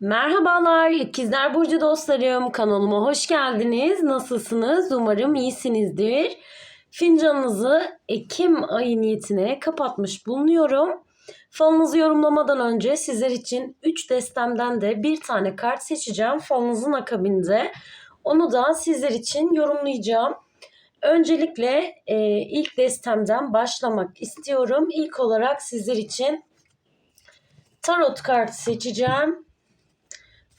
Merhabalar İkizler Burcu dostlarım kanalıma hoş geldiniz. Nasılsınız? Umarım iyisinizdir. Fincanınızı Ekim ayı niyetine kapatmış bulunuyorum. Falınızı yorumlamadan önce sizler için 3 destemden de bir tane kart seçeceğim falınızın akabinde. Onu da sizler için yorumlayacağım. Öncelikle e, ilk destemden başlamak istiyorum. İlk olarak sizler için tarot kartı seçeceğim.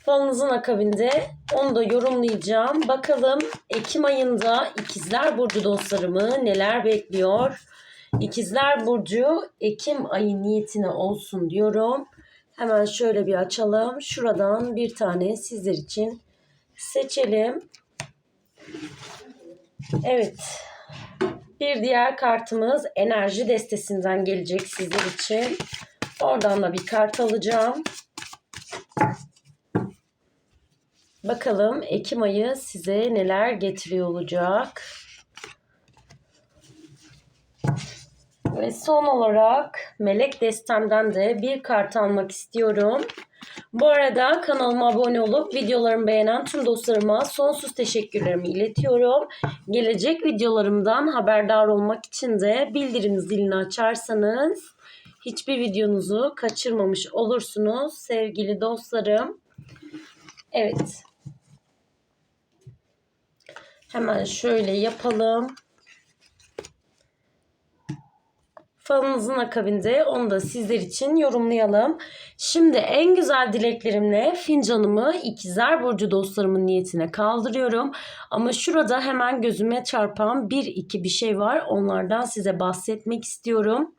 Falınızın akabinde onu da yorumlayacağım. Bakalım Ekim ayında İkizler Burcu dostlarımı neler bekliyor? İkizler Burcu Ekim ayı niyetine olsun diyorum. Hemen şöyle bir açalım. Şuradan bir tane sizler için seçelim. Evet. Bir diğer kartımız enerji destesinden gelecek sizler için. Oradan da bir kart alacağım. Bakalım Ekim ayı size neler getiriyor olacak. Ve son olarak melek destemden de bir kart almak istiyorum. Bu arada kanalıma abone olup videolarımı beğenen tüm dostlarıma sonsuz teşekkürlerimi iletiyorum. Gelecek videolarımdan haberdar olmak için de bildirim zilini açarsanız hiçbir videonuzu kaçırmamış olursunuz sevgili dostlarım. Evet. Hemen şöyle yapalım. Falınızın akabinde onu da sizler için yorumlayalım. Şimdi en güzel dileklerimle fincanımı ikizler burcu dostlarımın niyetine kaldırıyorum. Ama şurada hemen gözüme çarpan bir iki bir şey var. Onlardan size bahsetmek istiyorum.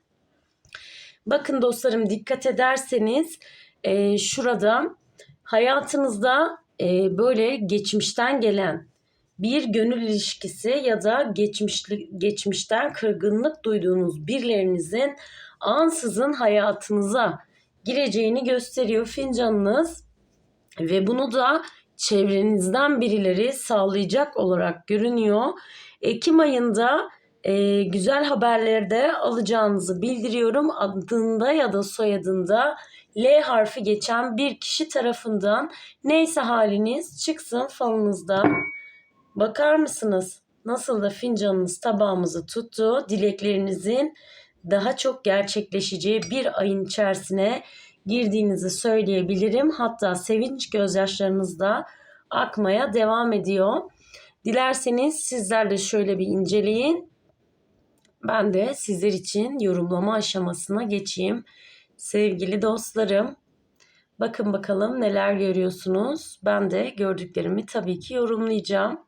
Bakın dostlarım dikkat ederseniz e, şurada hayatınızda e, böyle geçmişten gelen bir gönül ilişkisi ya da geçmişli, geçmişten kırgınlık duyduğunuz birilerinizin ansızın hayatınıza gireceğini gösteriyor fincanınız ve bunu da çevrenizden birileri sağlayacak olarak görünüyor. Ekim ayında e, güzel haberleri de alacağınızı bildiriyorum. Adında ya da soyadında L harfi geçen bir kişi tarafından neyse haliniz çıksın falınızda. Bakar mısınız? Nasıl da fincanınız tabağımızı tuttu. Dileklerinizin daha çok gerçekleşeceği bir ayın içerisine girdiğinizi söyleyebilirim. Hatta sevinç gözyaşlarınız da akmaya devam ediyor. Dilerseniz sizler de şöyle bir inceleyin. Ben de sizler için yorumlama aşamasına geçeyim. Sevgili dostlarım, bakın bakalım neler görüyorsunuz. Ben de gördüklerimi tabii ki yorumlayacağım.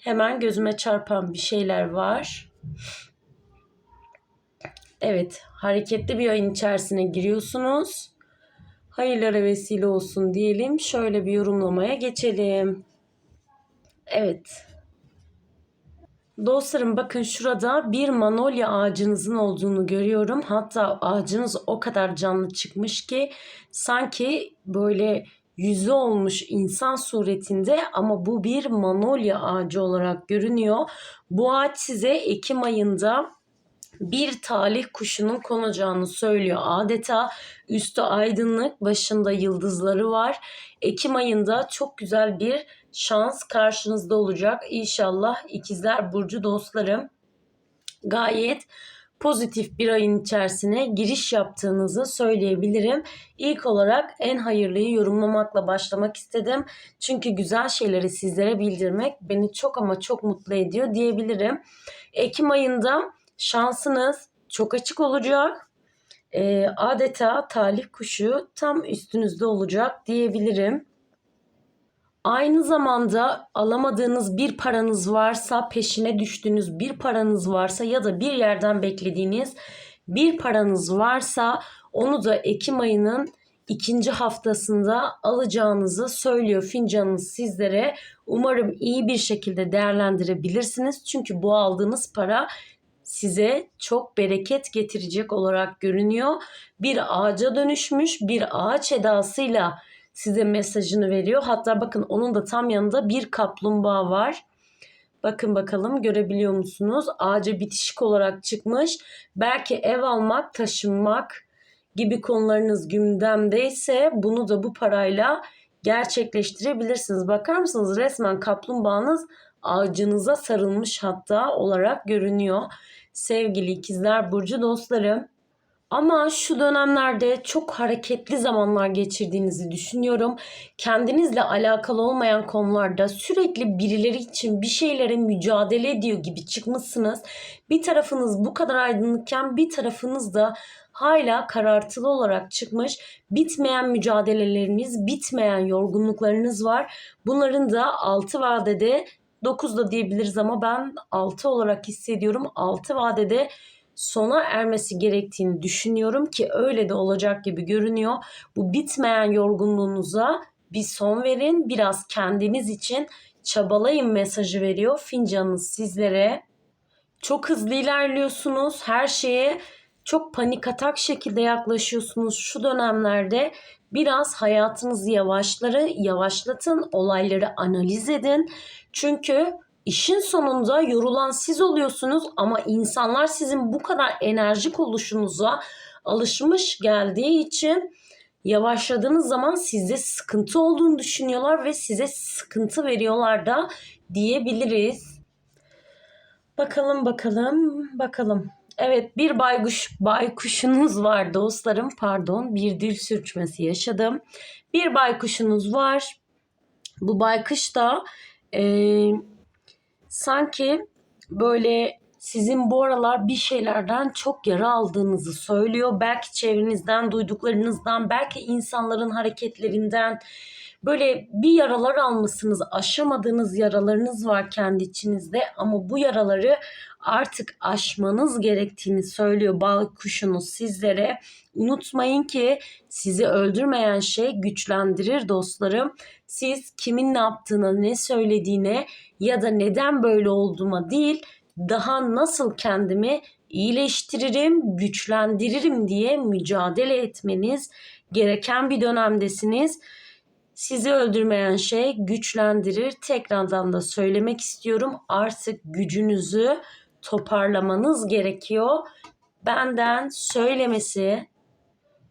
Hemen gözüme çarpan bir şeyler var. Evet, hareketli bir ayın içerisine giriyorsunuz. Hayırlara vesile olsun diyelim. Şöyle bir yorumlamaya geçelim. Evet. Dostlarım bakın şurada bir manolya ağacınızın olduğunu görüyorum. Hatta ağacınız o kadar canlı çıkmış ki sanki böyle yüzü olmuş insan suretinde ama bu bir manolya ağacı olarak görünüyor. Bu ağaç size Ekim ayında bir talih kuşunun konacağını söylüyor. Adeta üstü aydınlık, başında yıldızları var. Ekim ayında çok güzel bir şans karşınızda olacak. İnşallah ikizler burcu dostlarım gayet pozitif bir ayın içerisine giriş yaptığınızı söyleyebilirim. İlk olarak en hayırlıyı yorumlamakla başlamak istedim. Çünkü güzel şeyleri sizlere bildirmek beni çok ama çok mutlu ediyor diyebilirim. Ekim ayında şansınız çok açık olacak. E, adeta talih kuşu tam üstünüzde olacak diyebilirim. Aynı zamanda alamadığınız bir paranız varsa, peşine düştüğünüz bir paranız varsa ya da bir yerden beklediğiniz bir paranız varsa onu da Ekim ayının ikinci haftasında alacağınızı söylüyor fincanınız sizlere. Umarım iyi bir şekilde değerlendirebilirsiniz. Çünkü bu aldığınız para size çok bereket getirecek olarak görünüyor. Bir ağaca dönüşmüş bir ağaç edasıyla size mesajını veriyor. Hatta bakın onun da tam yanında bir kaplumbağa var. Bakın bakalım görebiliyor musunuz? Ağaca bitişik olarak çıkmış. Belki ev almak, taşınmak gibi konularınız gündemdeyse bunu da bu parayla gerçekleştirebilirsiniz. Bakar mısınız? Resmen kaplumbağanız ağacınıza sarılmış hatta olarak görünüyor. Sevgili ikizler burcu dostlarım. Ama şu dönemlerde çok hareketli zamanlar geçirdiğinizi düşünüyorum. Kendinizle alakalı olmayan konularda sürekli birileri için bir şeylere mücadele ediyor gibi çıkmışsınız. Bir tarafınız bu kadar aydınlıkken bir tarafınız da hala karartılı olarak çıkmış. Bitmeyen mücadeleleriniz, bitmeyen yorgunluklarınız var. Bunların da altı vadede 9 da diyebiliriz ama ben 6 olarak hissediyorum. 6 vadede sona ermesi gerektiğini düşünüyorum ki öyle de olacak gibi görünüyor. Bu bitmeyen yorgunluğunuza bir son verin. Biraz kendiniz için çabalayın mesajı veriyor fincanınız sizlere. Çok hızlı ilerliyorsunuz. Her şeye çok panik atak şekilde yaklaşıyorsunuz şu dönemlerde. Biraz hayatınızı yavaşları yavaşlatın, olayları analiz edin. Çünkü işin sonunda yorulan siz oluyorsunuz ama insanlar sizin bu kadar enerjik oluşunuza alışmış geldiği için yavaşladığınız zaman sizde sıkıntı olduğunu düşünüyorlar ve size sıkıntı veriyorlar da diyebiliriz. Bakalım bakalım bakalım. Evet bir baykuş baykuşunuz var dostlarım. Pardon bir dil sürçmesi yaşadım. Bir baykuşunuz var. Bu baykuş da e, sanki böyle sizin bu aralar bir şeylerden çok yara aldığınızı söylüyor. Belki çevrenizden duyduklarınızdan, belki insanların hareketlerinden böyle bir yaralar almışsınız. Aşamadığınız yaralarınız var kendi içinizde ama bu yaraları artık aşmanız gerektiğini söylüyor bal kuşunuz sizlere. Unutmayın ki sizi öldürmeyen şey güçlendirir dostlarım. Siz kimin ne yaptığına, ne söylediğine ya da neden böyle olduğuma değil, daha nasıl kendimi iyileştiririm, güçlendiririm diye mücadele etmeniz gereken bir dönemdesiniz. Sizi öldürmeyen şey güçlendirir. Tekrardan da söylemek istiyorum. Artık gücünüzü toparlamanız gerekiyor. Benden söylemesi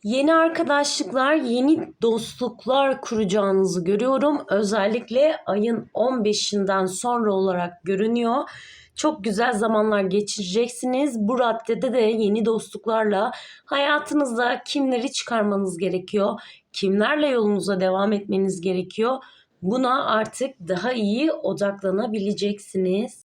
yeni arkadaşlıklar, yeni dostluklar kuracağınızı görüyorum. Özellikle ayın 15'inden sonra olarak görünüyor. Çok güzel zamanlar geçireceksiniz. Bu raddede de yeni dostluklarla hayatınızda kimleri çıkarmanız gerekiyor? Kimlerle yolunuza devam etmeniz gerekiyor? Buna artık daha iyi odaklanabileceksiniz.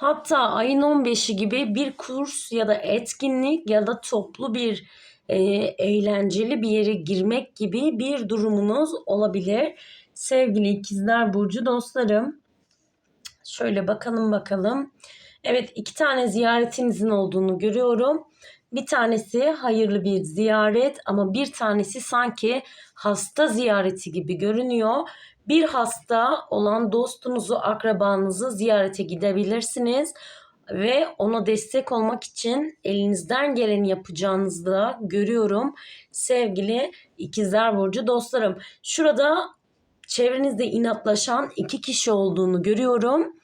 Hatta ayın 15'i gibi bir kurs ya da etkinlik ya da toplu bir e, eğlenceli bir yere girmek gibi bir durumunuz olabilir. Sevgili ikizler burcu dostlarım. Şöyle bakalım bakalım. Evet iki tane ziyaretinizin olduğunu görüyorum. Bir tanesi hayırlı bir ziyaret ama bir tanesi sanki hasta ziyareti gibi görünüyor. Bir hasta olan dostunuzu, akrabanızı ziyarete gidebilirsiniz ve ona destek olmak için elinizden geleni yapacağınızı da görüyorum. Sevgili ikizler burcu dostlarım. Şurada çevrenizde inatlaşan iki kişi olduğunu görüyorum.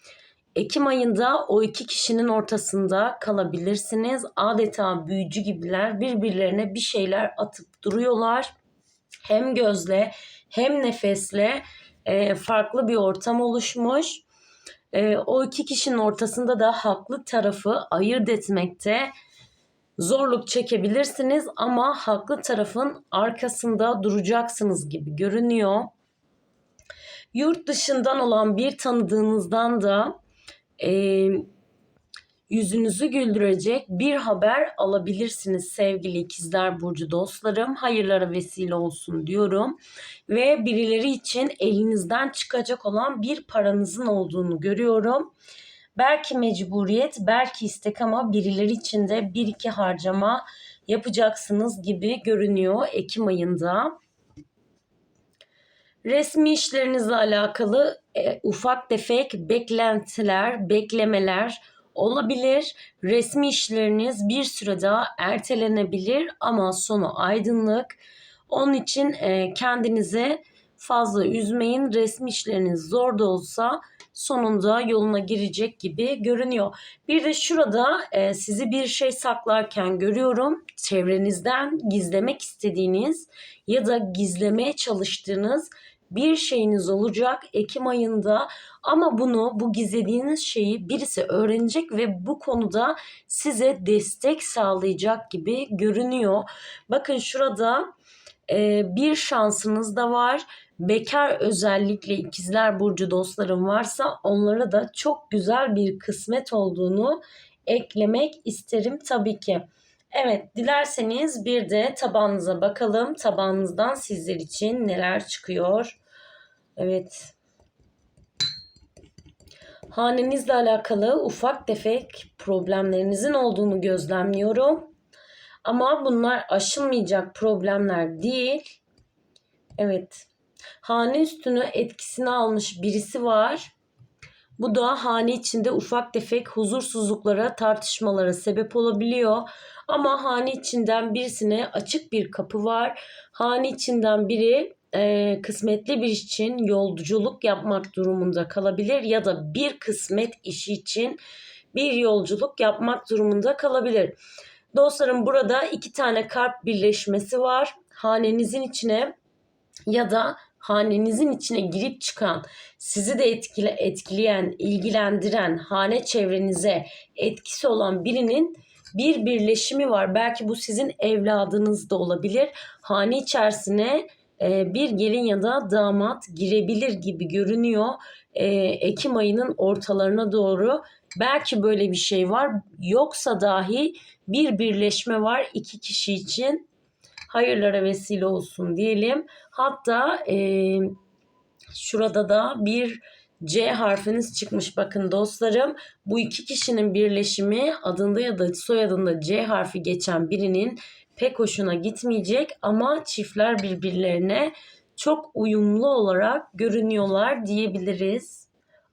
Ekim ayında o iki kişinin ortasında kalabilirsiniz. Adeta büyücü gibiler birbirlerine bir şeyler atıp duruyorlar. Hem gözle hem nefesle e, farklı bir ortam oluşmuş. E, o iki kişinin ortasında da haklı tarafı ayırt etmekte zorluk çekebilirsiniz ama haklı tarafın arkasında duracaksınız gibi görünüyor. Yurt dışından olan bir tanıdığınızdan da e, yüzünüzü güldürecek bir haber alabilirsiniz sevgili ikizler burcu dostlarım. Hayırlara vesile olsun diyorum. Ve birileri için elinizden çıkacak olan bir paranızın olduğunu görüyorum. Belki mecburiyet, belki istek ama birileri için de bir iki harcama yapacaksınız gibi görünüyor Ekim ayında. Resmi işlerinizle alakalı e, ufak tefek beklentiler, beklemeler olabilir. Resmi işleriniz bir süre daha ertelenebilir ama sonu aydınlık. Onun için e, kendinize fazla üzmeyin. Resmi işleriniz zor da olsa sonunda yoluna girecek gibi görünüyor. Bir de şurada e, sizi bir şey saklarken görüyorum. Çevrenizden gizlemek istediğiniz ya da gizlemeye çalıştığınız bir şeyiniz olacak Ekim ayında ama bunu bu gizlediğiniz şeyi birisi öğrenecek ve bu konuda size destek sağlayacak gibi görünüyor. Bakın şurada e, bir şansınız da var. Bekar özellikle ikizler burcu dostlarım varsa onlara da çok güzel bir kısmet olduğunu eklemek isterim tabii ki. Evet, dilerseniz bir de tabağınıza bakalım. Tabağınızdan sizler için neler çıkıyor? Evet. Hanenizle alakalı ufak tefek problemlerinizin olduğunu gözlemliyorum. Ama bunlar aşılmayacak problemler değil. Evet. Hane üstünü etkisine almış birisi var. Bu da hane içinde ufak tefek huzursuzluklara, tartışmalara sebep olabiliyor. Ama hane içinden birisine açık bir kapı var. Hane içinden biri e, kısmetli bir iş için yolculuk yapmak durumunda kalabilir ya da bir kısmet işi için bir yolculuk yapmak durumunda kalabilir. Dostlarım burada iki tane kalp birleşmesi var. Hanenizin içine ya da hanenizin içine girip çıkan, sizi de etkile, etkileyen, ilgilendiren, hane çevrenize etkisi olan birinin bir birleşimi var. Belki bu sizin evladınız da olabilir. Hane içerisine bir gelin ya da damat girebilir gibi görünüyor. E, Ekim ayının ortalarına doğru belki böyle bir şey var. Yoksa dahi bir birleşme var iki kişi için. Hayırlara vesile olsun diyelim. Hatta e, şurada da bir C harfiniz çıkmış bakın dostlarım. Bu iki kişinin birleşimi adında ya da soyadında C harfi geçen birinin pek hoşuna gitmeyecek ama çiftler birbirlerine çok uyumlu olarak görünüyorlar diyebiliriz.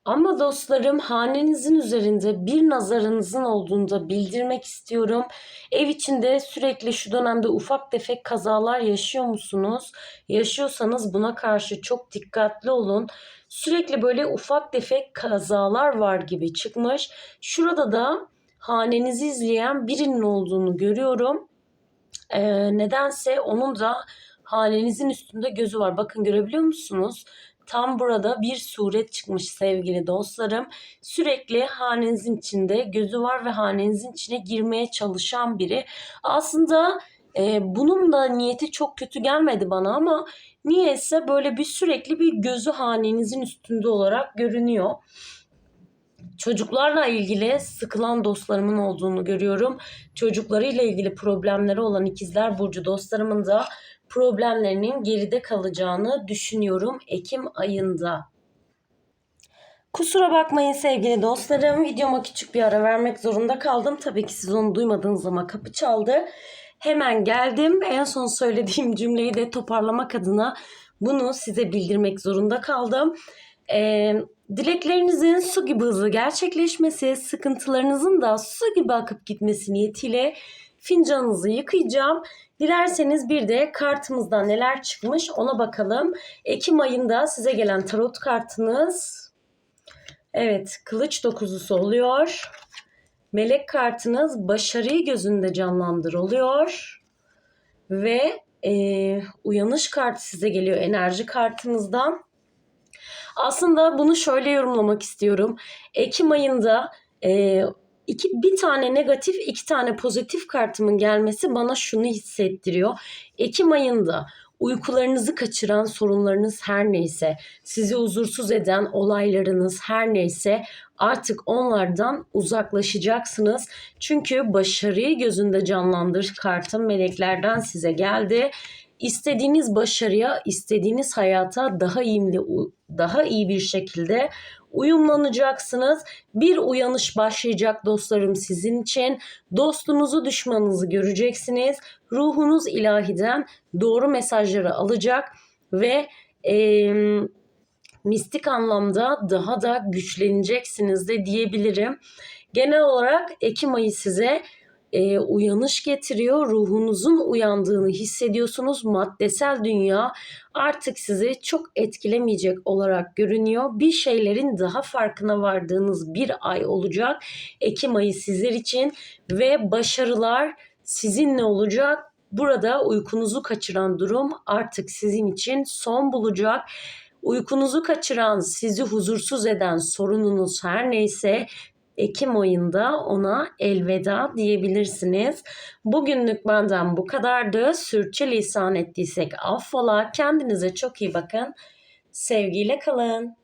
Ama dostlarım hanenizin üzerinde bir nazarınızın olduğunu da bildirmek istiyorum. Ev içinde sürekli şu dönemde ufak tefek kazalar yaşıyor musunuz? Yaşıyorsanız buna karşı çok dikkatli olun. Sürekli böyle ufak tefek kazalar var gibi çıkmış. Şurada da hanenizi izleyen birinin olduğunu görüyorum. Ee, nedense onun da hanenizin üstünde gözü var. Bakın görebiliyor musunuz? Tam burada bir suret çıkmış sevgili dostlarım. Sürekli hanenizin içinde gözü var ve hanenizin içine girmeye çalışan biri. Aslında e, bunun da niyeti çok kötü gelmedi bana ama niyeyse böyle bir sürekli bir gözü hanenizin üstünde olarak görünüyor. Çocuklarla ilgili sıkılan dostlarımın olduğunu görüyorum. Çocuklarıyla ilgili problemleri olan ikizler burcu dostlarımın da problemlerinin geride kalacağını düşünüyorum Ekim ayında. Kusura bakmayın sevgili dostlarım. Videoma küçük bir ara vermek zorunda kaldım. Tabii ki siz onu duymadığınız zaman kapı çaldı. Hemen geldim. En son söylediğim cümleyi de toparlamak adına bunu size bildirmek zorunda kaldım. Ee, dileklerinizin su gibi hızlı gerçekleşmesi, sıkıntılarınızın da su gibi akıp gitmesi niyetiyle fincanınızı yıkayacağım. Dilerseniz bir de kartımızdan neler çıkmış ona bakalım. Ekim ayında size gelen tarot kartınız evet kılıç dokuzusu oluyor. Melek kartınız başarıyı gözünde canlandır oluyor. Ve e, uyanış kartı size geliyor enerji kartınızdan. Aslında bunu şöyle yorumlamak istiyorum. Ekim ayında e, iki, bir tane negatif, iki tane pozitif kartımın gelmesi bana şunu hissettiriyor. Ekim ayında uykularınızı kaçıran sorunlarınız her neyse, sizi huzursuz eden olaylarınız her neyse artık onlardan uzaklaşacaksınız. Çünkü başarıyı gözünde canlandır kartım meleklerden size geldi. İstediğiniz başarıya, istediğiniz hayata daha iyi daha iyi bir şekilde uyumlanacaksınız. Bir uyanış başlayacak dostlarım sizin için. Dostunuzu, düşmanınızı göreceksiniz. Ruhunuz ilahiden doğru mesajları alacak ve e, mistik anlamda daha da güçleneceksiniz de diyebilirim. Genel olarak Ekim ayı size e, uyanış getiriyor. Ruhunuzun uyandığını hissediyorsunuz. Maddesel dünya artık sizi çok etkilemeyecek olarak görünüyor. Bir şeylerin daha farkına vardığınız bir ay olacak. Ekim ayı sizler için ve başarılar sizinle olacak. Burada uykunuzu kaçıran durum artık sizin için son bulacak. Uykunuzu kaçıran, sizi huzursuz eden sorununuz her neyse Ekim ayında ona elveda diyebilirsiniz. Bugünlük benden bu kadardı. Sürçülisan ettiysek affola. Kendinize çok iyi bakın. Sevgiyle kalın.